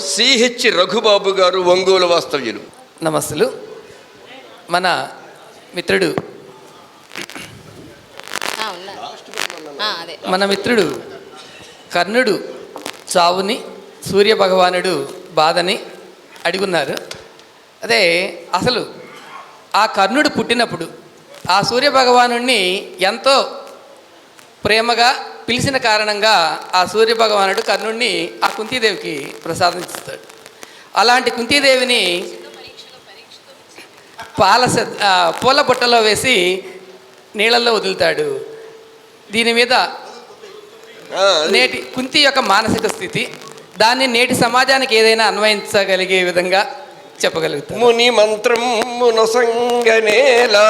CH Raghubabu గారు ఒంగోలు వాస్తవ్యులు. నమస్తులు. మన మిత్రుడు. మన మిత్రుడు కర్ణుడు చావుని సూర్య భగవానుడు బాధని అడుగున్నారు. అదే అసలు ఆ కర్ణుడు పుట్టినప్పుడు ఆ సూర్య భగవానుడిని ఎంతో ప్రేమగా పిలిచిన కారణంగా ఆ సూర్య భగవానుడు కర్ణుడిని ఆ కుంతీదేవికి ప్రసాదిస్తాడు అలాంటి కుంతీదేవిని పాల పూల బుట్టలో వేసి నీళ్ళల్లో వదులుతాడు. దీని మీద నేటి కుంతి యొక్క మానసిక స్థితి దాన్ని నేటి సమాజానికి ఏదైనా అన్వయించగలిగే విధంగా చెప్పగలుగుతాం ముని మంత్రమున సంగనేలా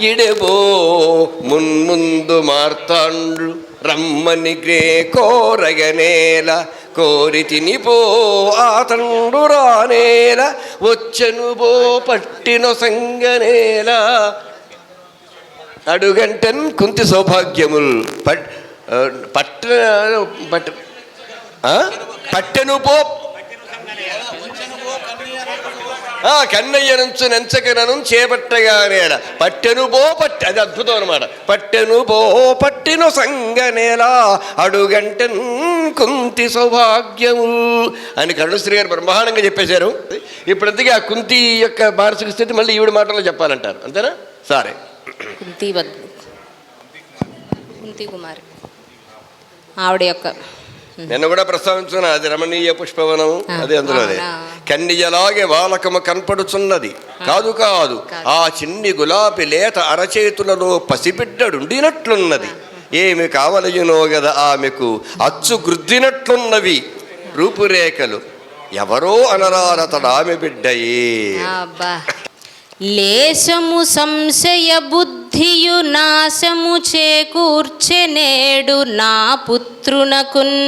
ఇడబో మున్ముందు మార్తాండ్రు రమ్మని గ్రే కోరగనేల కోరి తినిపో ఆతండు రానేల వచ్చను బో పట్టిన సంగనేల అడుగంటన్ కుంతి సౌభాగ్యముల్. పట్ పట్ట పట్ట ఆ? పట్టెను పో. ఆ కన్నయ్య నుంచి నెంచకనను చేపట్టగానేల పట్టెను బో పట్టి అది అద్భుతం అనమాట పట్టెను బో పట్టిన సంగనేలా అడుగంటన్ కుంతి సౌభాగ్యము అని కరుణశ్రీ గారు బ్రహ్మాండంగా చెప్పేశారు. ఇప్పుడు ఆ కుంతి యొక్క మానసిక స్థితి మళ్ళీ ఈవిడ మాటల్లో చెప్పాలంటారు. అంతేనా? సరే. కుంతి కుంతి కుమారి. ఆవిడ యొక్క నిన్న కూడా ప్రస్తావించుకున్నా అది రమణీయ పుష్పవనం అదే అందులోనే. కన్నియలాగే వాలకము కనపడుచున్నది. కాదు కాదు. ఆ చిన్ని గులాబీ లేత అరచేతులలో పసిబిడ్డడుండినట్లున్నది. ఏమి కావలయునో గద ఆమెకు అచ్చు గుద్దినట్లున్నవి. రూపురేఖలు ఎవరో అనరారతడు ఆమె బిడ్డయే లేశము సంశయ బుద్ధియు నాశము చేకూర్చె నేడు నా పుత్రునకున్.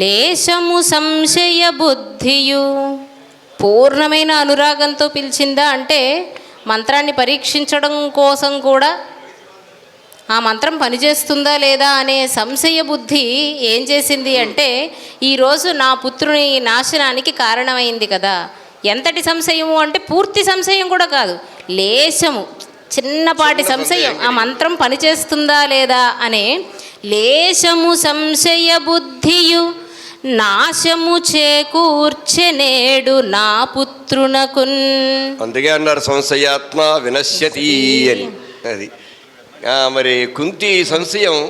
లేశము సంశయ బుద్ధియు. పూర్ణమైన అనురాగంతో పిలిచిందా అంటే మంత్రాన్ని పరీక్షించడం కోసం కూడా ఆ మంత్రం పనిచేస్తుందా లేదా అనే సంశయ బుద్ధి ఏం చేసింది అంటే ఈరోజు నా పుత్రుని నాశనానికి కారణమైంది కదా. ఎంతటి సంశయము అంటే పూర్తి సంశయం కూడా కాదు. లేశము. చిన్నపాటి చిన్న సంశయం. ఆ మంత్రం పనిచేస్తుందా లేదా అనే లేశము సంశయ బుద్ధియు నాశము చేకూర్చె నేడు నా పుత్రునకున్. అందుకే అన్నారు సంశయాత్మ వినశ్యతి అని. అది. మరి కుంతి సంశయం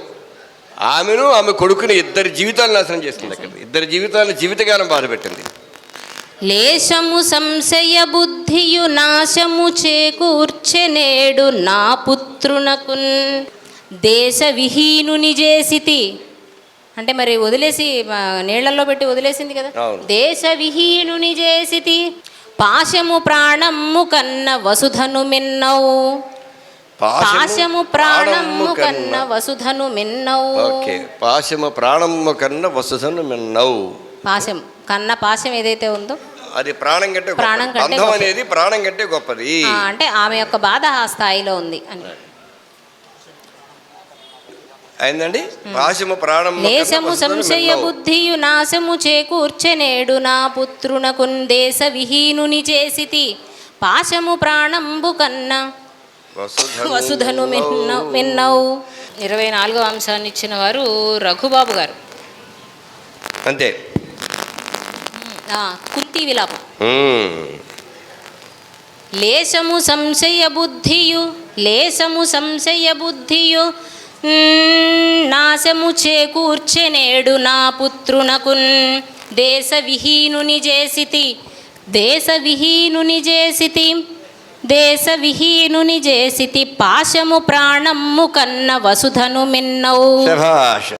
ఆమెను ఆమె కొడుకుని ఇద్దరి జీవితాలు నాశనం చేస్తుంది అక్కడ. ఇద్దరి జీవితాలను జీవితకాలం బాధపెట్టింది. లేశము సంశయ బుద్ధియు నాశము చేకూర్చె నేడు నా పుత్రునకున్. దేశ విహీనుని చేసితి అంటే మరి వదిలేసి నీళ్ళలో పెట్టి వదిలేసింది కదా. దేశ విహీనుని చేసితి పాశము ప్రాణమ్ము కన్న వసుధను మిన్నవు. పాశము ప్రాణమ్ము కన్న వసుధను మిన్నవు. పాశము ప్రాణము కన్న వసుధను మిన్నవు. పాశం. కన్న పాశం ఏదైతే ఉందో అది ప్రాణం కంటే. ప్రాణం కంటే. అనేది ప్రాణం కంటే గొప్పది. అంటే ఆమె యొక్క బాధ ఆ స్థాయిలో ఉంది అని. అయిందండి? పాశము ప్రాణం లేశము సంశయ బుద్ధియు నాశము చేకూర్చెనేడు నా పుత్రునకున్ దేశ విహీనుని చేసితి. పాశము ప్రాణంబు కన్న వసుధను మిన్న మిన్నవు ఇరవై నాలుగో అంశాన్ని ఇచ్చిన వారు రఘుబాబు గారు. అంతే. కుంతి విలాపం. లేశము సంశయ బుద్ధియు లేశము సంశయ బుద్ధియు నాశము చేకూర్చెనేడు నా పుత్రునకున్. దేశ విహీనుని చేసితి దేశ విహీనుని చేసితి దేశ విహీనుని చేసితి పాశము ప్రాణమ్ము కన్న వసుధను మిన్నవు శభాష్.